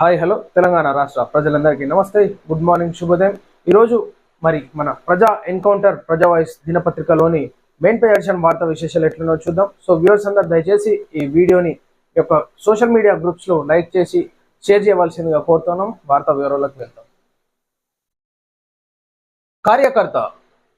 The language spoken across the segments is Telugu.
హాయ్ హలో తెలంగాణ రాష్ట్ర ప్రజలందరికీ నమస్తే గుడ్ మార్నింగ్ శుభోదయం. ఈరోజు మరి మన ప్రజా ఎన్కౌంటర్ ప్రజా వాయిస్ దినపత్రికలోని మెయిన్ పేజ్ ఎడిషన్ వార్తా విశేషాలు ఎట్లనో చూద్దాం. సో వ్యూవర్స్ అందరు దయచేసి ఈ వీడియోని యొక్క సోషల్ మీడియా గ్రూప్స్లో లైక్ చేసి షేర్ చేయవలసిందిగా కోరుతున్నాం. వార్తా వివరాలకు వెళ్తాం కార్యకర్త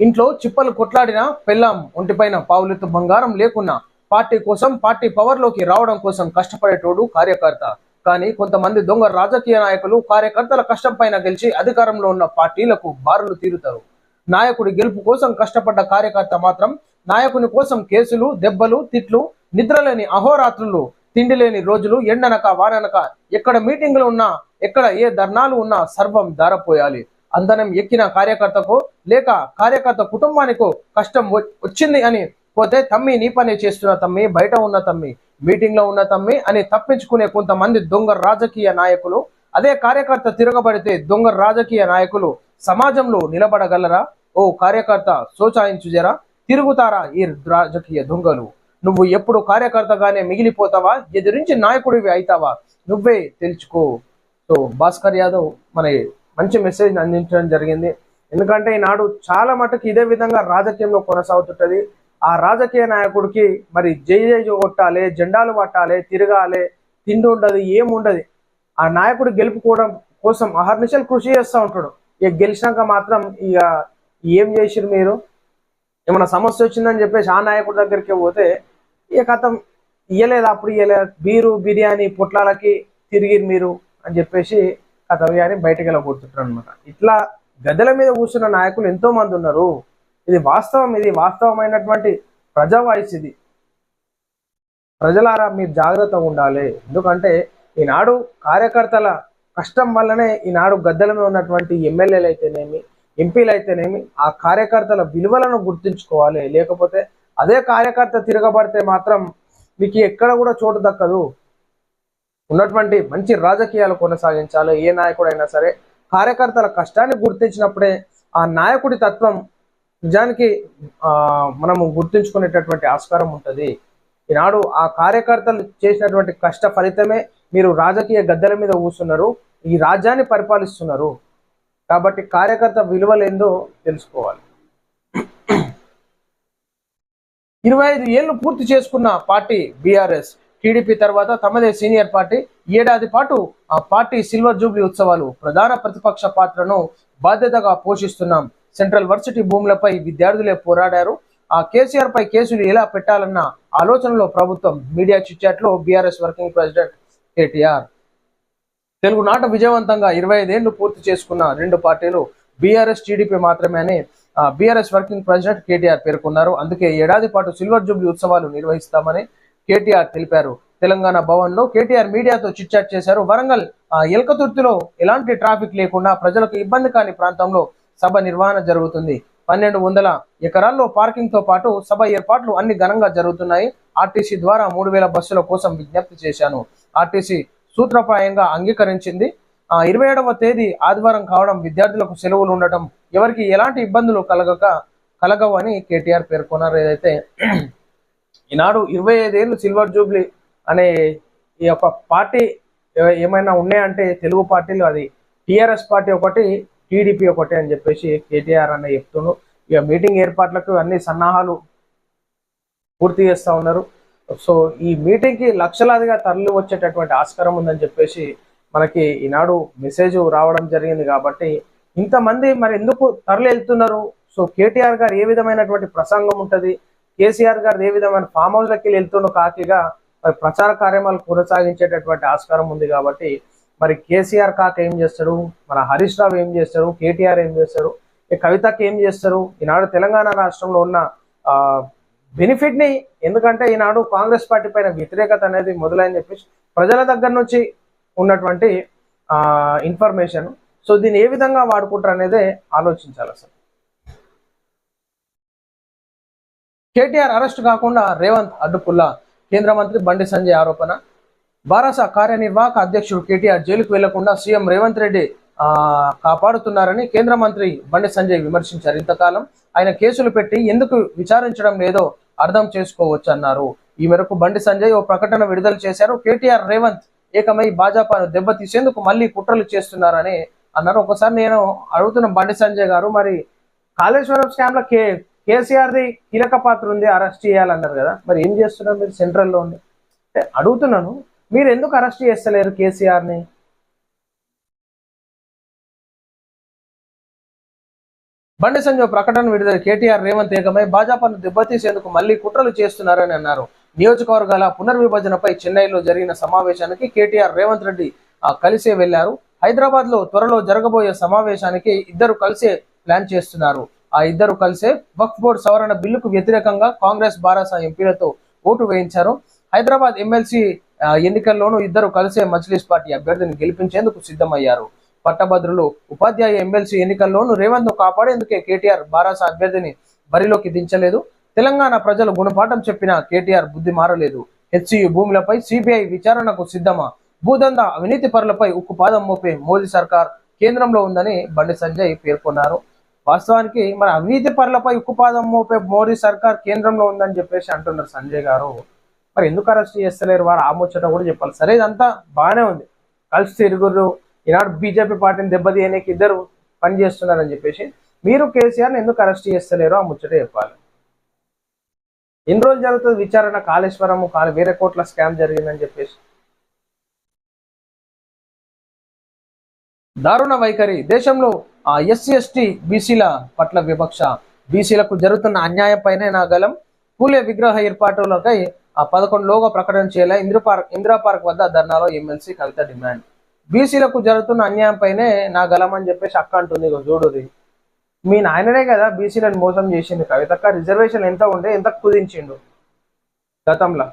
ఇంట్లో చిప్పలు కొట్లాడిన పెళ్ళాం ఒంటిపైన పావులెత్తు బంగారం లేకున్నా పార్టీ కోసం పార్టీ పవర్లోకి రావడం కోసం కష్టపడేటోడు కార్యకర్త. కానీ కొంతమంది దొంగ రాజకీయ నాయకులు కార్యకర్తల కష్టం పైన గెలిచి అధికారంలో ఉన్న పార్టీలకు బారులు తీరుతారు. నాయకుడి గెలుపు కోసం కష్టపడ్డ కార్యకర్త మాత్రం నాయకుని కోసం కేసులు దెబ్బలు తిట్లు నిద్రలేని అహోరాత్రులు తిండి లేని రోజులు ఎండనక వాననక ఎక్కడ మీటింగులు ఉన్నా ఎక్కడ ఏ ధర్నాలు ఉన్నా సర్వం దారపోయాలి. అందనం ఎక్కిన కార్యకర్తకు లేక కార్యకర్త కుటుంబానికో కష్టం వచ్చింది అని పోతే తమ్మి నీ పనే చేస్తున్న తమ్మి బయట ఉన్న తమ్మి. మీటింగ్లో ఉన్న తమ్మి అని తప్పించుకునే కొంతమంది దొంగ రాజకీయ నాయకులు. అదే కార్యకర్త తిరగబడితే దొంగ రాజకీయ నాయకులు సమాజంలో నిలబడగలరా? ఓ కార్యకర్త సోచాయించు జరా తిరుగుతారా ఈ రాజకీయ దొంగలు? నువ్వు ఎప్పుడు కార్యకర్తగానే మిగిలిపోతావా? ఎదిరించి నాయకుడివి అవుతావా నువ్వే తెలుసుకో. సో భాస్కర్ యాదవ్ మన మంచి మెసేజ్ అందించడం జరిగింది. ఎందుకంటే ఈనాడు చాలా మటుకు ఇదే విధంగా రాజకీయంలో కొనసాగుతుంటది. ఆ రాజకీయ నాయకుడికి మరి జై జై కొట్టాలి జెండాలు పట్టాలి తిరగాలి తిండి ఉండదు ఏముండదు. ఆ నాయకుడు గెలుపుకోవడం కోసం అహర్నిశలు కృషి చేస్తూ ఉంటాడు. ఇక గెలిచినాక మాత్రం ఇక ఏం చేసిరు మీరు? ఏమైనా సమస్య వచ్చిందని చెప్పేసి ఆ నాయకుడి దగ్గరికి పోతే ఇక కథం ఇయ్యలేదు అప్పుడు ఇయ్యలేదు. బీరు బిర్యానీ పొట్లాలకి తిరిగి మీరు అని చెప్పేసి కథ అని బయటకు వెళ్ళగొడుతుంటారు అనమాట ఇట్లా గద్దెల మీద కూర్చున్న నాయకులు ఎంతో మంది ఉన్నారు. ఇది వాస్తవం ఇది వాస్తవమైనటువంటి ప్రజా వాయిస్ ఇది. ప్రజలారా మీరు జాగ్రత్తగా ఉండాలి. ఎందుకంటే ఈనాడు కార్యకర్తల కష్టం వల్లనే ఈనాడు గద్దెల మీద ఉన్నటువంటి ఎమ్మెల్యేలు అయితేనేమి ఎంపీలు అయితేనేమి ఆ కార్యకర్తల విలువలను గుర్తుంచుకోవాలి. లేకపోతే అదే కార్యకర్త తిరగబడితే మాత్రం మీకు ఎక్కడ కూడా చోటు దక్కదు. ఉన్నటువంటి మంచి రాజకీయాలు కొనసాగించాలి. ఏ నాయకుడైనా సరే కార్యకర్తల కష్టాన్ని గుర్తించినప్పుడే ఆ నాయకుడి తత్వం నిజానికి ఆ మనము గుర్తుంచుకునేటటువంటి ఆస్కారం ఉంటుంది. ఈనాడు ఆ కార్యకర్తలు చేసినటువంటి కష్ట ఫలితమే మీరు రాజకీయ గద్దెల మీద కూర్చున్నారు ఈ రాజ్యాన్ని పరిపాలిస్తున్నారు. కాబట్టి కార్యకర్త విలువలేందో తెలుసుకోవాలి. ఇరవై ఐదు ఏళ్ళు పూర్తి చేసుకున్న పార్టీ బీఆర్ఎస్ టీడీపీ తర్వాత తమదే సీనియర్ పార్టీ. ఏడాది పాటు ఆ పార్టీ సిల్వర్ జూబ్లీ ఉత్సవాలు ప్రధాన ప్రతిపక్ష పాత్రను బాధ్యతగా పోషిస్తున్నాం. సెంట్రల్ వర్సిటీ భూములపై విద్యార్థులే పోరాడారు. ఆ కేసీఆర్ పై కేసులు ఎలా పెట్టాలన్న ఆలోచనలో ప్రభుత్వం media చిట్చాట్లో BRS working president KTR. Telugu నాట విజయవంతంగా ఇరవై ఐదేళ్ళు పూర్తి చేసుకున్న రెండు పార్టీలు బీఆర్ఎస్ టీడీపీ మాత్రమే అని బీఆర్ఎస్ వర్కింగ్ ప్రెసిడెంట్ కేటీఆర్ పేర్కొన్నారు. అందుకే ఏడాది పాటు సిల్వర్ జూబ్లీ ఉత్సవాలు నిర్వహిస్తామని కేటీఆర్ తెలిపారు. తెలంగాణ భవన్లో కేటీఆర్ మీడియాతో చిట్చాట్ చేశారు. వరంగల్ ఆ, ఎలాంటి ట్రాఫిక్ లేకుండా ప్రజలకు ఇబ్బంది కాని ప్రాంతంలో సభ నిర్వహణ జరుగుతుంది. పన్నెండు వందల ఎకరాల్లో పార్కింగ్తో పాటు సభ ఏర్పాట్లు అన్ని ఘనంగా జరుగుతున్నాయి. ఆర్టీసీ ద్వారా మూడు వేల బస్సుల కోసం విజ్ఞప్తి చేశాను. ఆర్టీసీ సూత్రప్రాయంగా అంగీకరించింది. ఆ ఇరవై ఏడవ తేదీ ఆదివారం కావడం విద్యార్థులకు సెలవులు ఉండటం ఎవరికి ఎలాంటి ఇబ్బందులు కలగక కలగవు అని కేటీఆర్ పేర్కొన్నారు. ఏదైతే ఈనాడు ఇరవై ఐదేళ్ళు సిల్వర్ జూబ్లీ అనే ఈ యొక్క పార్టీ ఏమైనా ఉన్నాయంటే తెలుగు పార్టీలు అది టిఆర్ఎస్ పార్టీ ఒకటి టీడీపీ ఒకటి అని చెప్పేసి కేటీఆర్ అన్న చెప్తుండ్రు ఇక మీటింగ్ ఏర్పాట్లకు అన్ని సన్నాహాలు పూర్తి చేస్తా ఉన్నారు. సో ఈ మీటింగ్కి లక్షలాదిగా తరలి వచ్చేటటువంటి ఆస్కారం ఉందని చెప్పేసి మనకి ఈనాడు మెసేజ్ రావడం జరిగింది కాబట్టి ఇంతమంది మరి ఎందుకు తరలి వెళ్తున్నారు? సో కేటీఆర్ గారు ఏ విధమైనటువంటి ప్రసంగం ఉంటుంది? కేసీఆర్ గారు ఏ విధమైన ఫామ్ హౌస్ లకి వెళ్తుండో కాకిగా ప్రచార కార్యక్రమాలు కొనసాగించేటటువంటి ఆస్కారం ఉంది కాబట్టి మరి కేసీఆర్ కాక ఏం చేస్తాడు? మన హరీష్ రావు ఏం చేస్తారు కేటీఆర్ ఏం చేస్తారు ఈ కవితకి ఏం చేస్తారు? ఈనాడు తెలంగాణ రాష్ట్రంలో ఉన్న బెనిఫిట్ని బెనిఫిట్ని ఎందుకంటే ఈనాడు కాంగ్రెస్ పార్టీ పైన వ్యతిరేకత అనేది మొదలైంది చెప్పేసి ప్రజల దగ్గర నుంచి ఉన్నటువంటి ఆ ఇన్ఫర్మేషన్ సో దీన్ని ఏ విధంగా వాడుకుంటారు అనేది ఆలోచించాలి అసలు. కేటీఆర్ అరెస్ట్ కాకుండా రేవంత్ అడ్డుపుల్లా కేంద్ర మంత్రి బండి సంజయ్ ఆరోపణ. బారాస కార్యనిర్వాహక అధ్యక్షుడు కేటీఆర్ జైలుకు వెళ్ళకుండా సీఎం రేవంత్ రెడ్డి కాపాడుతున్నారని కేంద్ర మంత్రి బండి సంజయ్ విమర్శించారు. ఇంతకాలం ఆయన కేసులు పెట్టి ఎందుకు విచారించడం లేదో అర్థం చేసుకోవచ్చు అన్నారు ఈ మేరకు బండి సంజయ్ ఓ ప్రకటన విడుదల చేశారు. కేటీఆర్ రేవంత్ ఏకమై భాజపాను దెబ్బతీసేందుకు మళ్ళీ కుట్రలు చేస్తున్నారని అన్నారు. ఒకసారి నేను అడుగుతున్న బండి సంజయ్ గారు మరి కాళేశ్వరం స్కామ్లో కే కేసీఆర్ది కీలక పాత్ర ఉంది అరెస్ట్ చేయాలన్నారు కదా. మరి ఏం చేస్తున్నారు మీరు సెంట్రల్లో ఉండి? అడుగుతున్నాను మీరు ఎందుకు అరెస్ట్ చేస్తలేరు కేసీఆర్ని? బండి సంజయ్ ప్రకటన విడుదల కేటీఆర్ రేవంత్ ఏకమై భాజపాను దెబ్బతీసేందుకు మళ్ళీ కుట్రలు చేస్తున్నారని అన్నారు. నియోజకవర్గాల పునర్విభజనపై చెన్నైలో జరిగిన సమావేశానికి కేటీఆర్ రేవంత్ రెడ్డి ఆ, కలిసే వెళ్ళారు. హైదరాబాద్లో త్వరలో జరగబోయే సమావేశానికి ఇద్దరు కలిసే ప్లాన్ చేస్తున్నారు. ఆ ఇద్దరు కలిసే వక్ఫ్ బోర్డు సవరణ బిల్లుకు వ్యతిరేకంగా కాంగ్రెస్ బారాసా ఎంపీలతో ఓటు వేయించారు. హైదరాబాద్ ఎమ్మెల్సీ ఎన్నికల్లోనూ ఇద్దరు కలిసే మజ్లిస్ పార్టీ అభ్యర్థిని గెలిపించేందుకు సిద్ధమయ్యారు. పట్టభద్రులు ఉపాధ్యాయ ఎమ్మెల్సీ ఎన్నికల్లోనూ రేవంత్ను కాపాడేందుకే కేటీఆర్ బారాస అభ్యర్థిని బరిలోకి దించలేదు. తెలంగాణ ప్రజలు గుణపాఠం చెప్పిన కేటీఆర్ బుద్ధి మారలేదు. హెచ్సియు భూములపై సిబిఐ విచారణకు సిద్ధమా? భూదంద అవినీతి పరులపై ఉక్కుపాదం మోపే మోదీ సర్కార్ కేంద్రంలో ఉందని బండి సంజయ్ పేర్కొన్నారు. వాస్తవానికి మరి అవినీతి పరులపై ఉక్కుపాదం మోపే మోదీ సర్కార్ కేంద్రంలో ఉందని చెప్పేసి అంటున్నారు సంజయ్ గారు. మరి ఎందుకు అరెస్ట్ చేస్తలేరు వారు ఆ ముచ్చట కూడా చెప్పాలి. సరే ఇదంతా బాగానే ఉంది. కలిసి తిరుగురు ఈనాడు బీజేపీ పార్టీని దెబ్బతీయడానికి ఇద్దరు పనిచేస్తున్నారని చెప్పేసి మీరు కేసీఆర్ని ఎందుకు అరెస్ట్ చేస్తలేరు? ఆ ముచ్చట చెప్పాలి. ఎన్ని రోజులు జరుగుతుంది విచారణ? కాళేశ్వరము వేరే కోట్ల స్కామ్ జరిగిందని చెప్పేసి. దారుణ వైఖరి. దేశంలో ఆ ఎస్సీ ఎస్టీ బీసీల పట్ల వివక్ష. బీసీలకు జరుగుతున్న అన్యాయం పైన నా గలం కూలే విగ్రహ ఏర్పాటులకై పదకొండులోగా ప్రకటన చేయాల. ఇందిరా పార్క్ ఇందిరా పార్క్ వద్ద ధర్నాలో ఎమ్మెల్సీ కవిత డిమాండ్. బీసీలకు జరుగుతున్న అన్యాయంపైనే నా గలం అని చెప్పేసి అక్క అంటుంది. చూడుది మీ నాయననే కదా బీసీలను మోసం చేసింది కవితక్క రిజర్వేషన్ ఎంత ఉండే ఎంత కుదించిండు? గతంలో.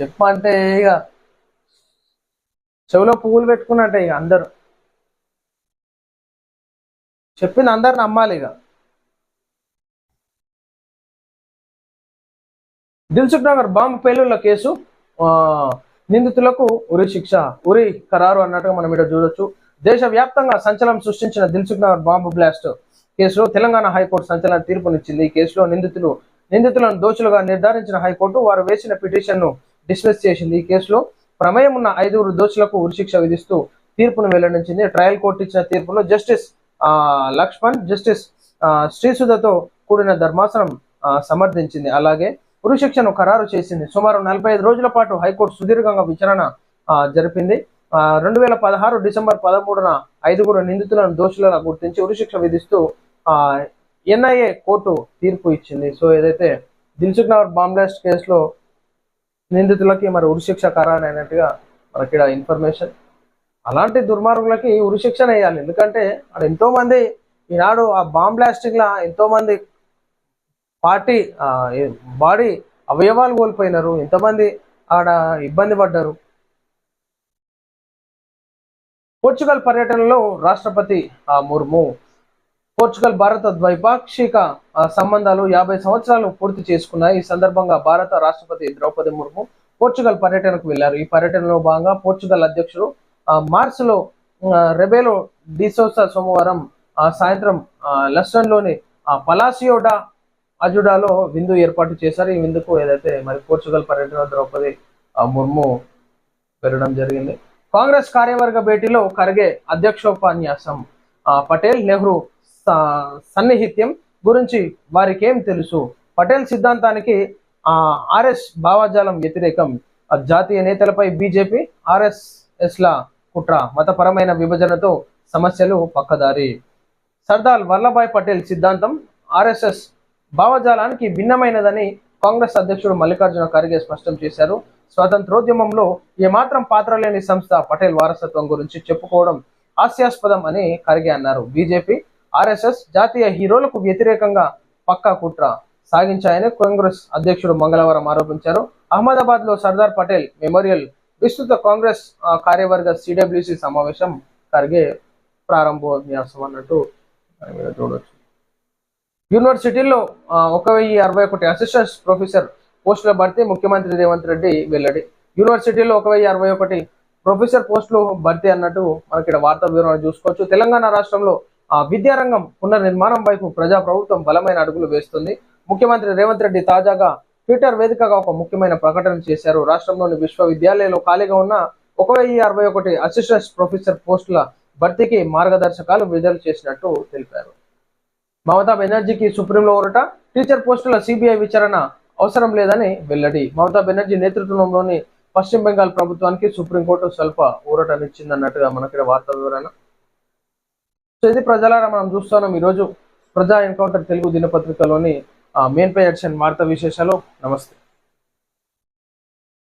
చెప్పంటే ఇక చెవిలో పువ్వులు పెట్టుకున్నట్టే ఇక అందరు. చెప్పింది అందరు నమ్మాలి ఇక దిల్సుఖ్ నగర్ బాంబు పేలుళ్ళ కేసు నిందితులకు ఉరి శిక్ష ఉరి ఖరారు అన్నట్టుగా మనం ఇక్కడ చూడొచ్చు. దేశవ్యాప్తంగా సంచలనం సృష్టించిన దిల్సుఖ్ నగర్ బాంబు బ్లాస్ట్ కేసులో తెలంగాణ హైకోర్టు సంచలన తీర్పునిచ్చింది. ఈ కేసులో నిందితులు నిందితులను దోషులుగా నిర్ధారించిన హైకోర్టు వారు వేసిన పిటిషన్ను డిస్మిస్ చేసింది. ఈ కేసులో ప్రమేయం ఉన్న ఐదుగురు దోషులకు ఉరిశిక్ష విధిస్తూ తీర్పును వెల్లడించింది. ట్రయల్ కోర్టు ఇచ్చిన తీర్పులో జస్టిస్ లక్ష్మణ్ జస్టిస్ శ్రీసుధతో కూడిన ధర్మాసనం సమర్థించింది. అలాగే ఉరిశిక్షను ఖరారు చేసింది. సుమారు నలభై ఐదు రోజుల పాటు హైకోర్టు సుదీర్ఘంగా విచారణ జరిపింది. రెండు వేల పదహారు డిసెంబర్ పదమూడున ఐదుగురు నిందితులను దోషులుగా గుర్తించి ఉరిశిక్ష విధిస్తూ ఆ, ఎన్ఐఏ కోర్టు తీర్పు ఇచ్చింది. సో ఏదైతే దిల్సుఖ్ నగర్ బాంబ్లాస్ట్ కేసులో నిందితులకి మరి ఉరిశిక్ష ఖరారు అయినట్టుగా మనకి ఇన్ఫర్మేషన్. అలాంటి దుర్మార్గులకి ఉరిశిక్షణ వేయాలి. ఎందుకంటే అక్కడ ఎంతోమంది ఈనాడు ఆ బాంబ్ ఎంతోమంది పార్టీ బాడీ అవయవాలు కోల్పోయినారు. ఎంతమంది ఆడ ఇబ్బంది పడ్డారు. పోర్చుగల్ పర్యటనలో రాష్ట్రపతి ఆ, ముర్ము. పోర్చుగల్ భారత ద్వైపాక్షిక సంబంధాలు యాభై సంవత్సరాలు పూర్తి చేసుకున్నాయి. ఈ సందర్భంగా భారత రాష్ట్రపతి ద్రౌపది ముర్ము పోర్చుగల్ పర్యటనకు వెళ్ళారు ఈ పర్యటనలో భాగంగా పోర్చుగల్ అధ్యక్షుడు ఆ, మార్చిలో రెబేలో డిసోసా సోమవారం ఆ, సాయంత్రం ఆ, లస్టన్లోని ఆ, పలాసియోడా అజుడాలో విందు ఏర్పాటు చేశారు. ఈ విందుకు ఏదైతే మరి పోర్చుగల్ పర్యటన ద్రౌపది ముర్ము పెరగడం జరిగింది. కాంగ్రెస్ కార్యవర్గ భేటీలో ఖర్గే అధ్యక్షోపన్యాసం పటేల్ నెహ్రూ స- సన్నిహిత్యం గురించి వారికి ఏం తెలుసు? పటేల్ సిద్ధాంతానికి ఆ ఆర్ఎస్ భావజాలం వ్యతిరేకం. జాతీయ నేతలపై బీజేపీ ఆర్ఎస్ఎస్ల ల కుట్ర మతపరమైన విభజనతో సమస్యలు పక్కదారి. సర్దార్ వల్లభాయ్ పటేల్ సిద్ధాంతం ఆర్ఎస్ఎస్ భావజాలానికి భిన్నమైనదని కాంగ్రెస్ అధ్యక్షుడు మల్లికార్జున ఖర్గే స్పష్టం చేశారు. స్వాతంత్రోద్యమంలో ఏమాత్రం పాత్ర లేని సంస్థ పటేల్ వారసత్వం గురించి చెప్పుకోవడం హాస్యాస్పదం అని ఖర్గే అన్నారు. బీజేపీ ఆర్ఎస్ఎస్ జాతీయ హీరోలకు వ్యతిరేకంగా పక్కా కుట్ర సాగించాయని కాంగ్రెస్ అధ్యక్షుడు మంగళవారం ఆరోపించారు. అహ్మదాబాద్లో సర్దార్ పటేల్ మెమోరియల్ విస్తృత కాంగ్రెస్ కార్యవర్గ సిడబ్ల్యూసి సమావేశం ఖర్గే ప్రారంభోన్యాసం అన్నట్టు చూడవచ్చు యూనివర్సిటీల్లో ఒక వెయ్యి అరవై ఒకటి అసిస్టెంట్ ప్రొఫెసర్ పోస్టుల భర్తీ ముఖ్యమంత్రి రేవంత్ రెడ్డి వెల్లడి. యూనివర్సిటీలో ఒక వెయ్యి అరవై ఒకటి ప్రొఫెసర్ పోస్టులు భర్తీ అన్నట్టు మనకి ఇక్కడ వార్తా వివరణ చూసుకోవచ్చు. తెలంగాణ రాష్ట్రంలో ఆ, విద్యారంగం పునర్నిర్మాణం వైపు ప్రజా ప్రభుత్వం బలమైన అడుగులు వేస్తుంది. ముఖ్యమంత్రి రేవంత్ రెడ్డి తాజాగా ట్విట్టర్ వేదికగా ఒక ముఖ్యమైన ప్రకటన చేశారు. రాష్ట్రంలోని విశ్వవిద్యాలయాల్లో ఖాళీగా ఉన్న ఒక వెయ్యి అరవై ఒకటి అసిస్టెంట్ ప్రొఫెసర్ పోస్టుల భర్తీకి మార్గదర్శకాలు విడుదల చేసినట్టు తెలిపారు. మమతా బెనర్జీకి సుప్రీంలో ఊరట. టీచర్ పోస్టుల సిబిఐ విచారణ అవసరం లేదని వెల్లడి. మమతా బెనర్జీ నేతృత్వంలోని పశ్చిమ బెంగాల్ ప్రభుత్వానికి సుప్రీంకోర్టు స్వల్ప ఊరటనిచ్చిందన్నట్టుగా మనకి వార్తా వివరణ. సో ఇది ప్రజలారా మనం చూస్తున్నాం ఈరోజు ప్రజా ఎన్కౌంటర్ తెలుగు దినపత్రికలోని మెయిన్ పేజ్ ఎడిషన్ వార్తా విశేషాలు. నమస్తే.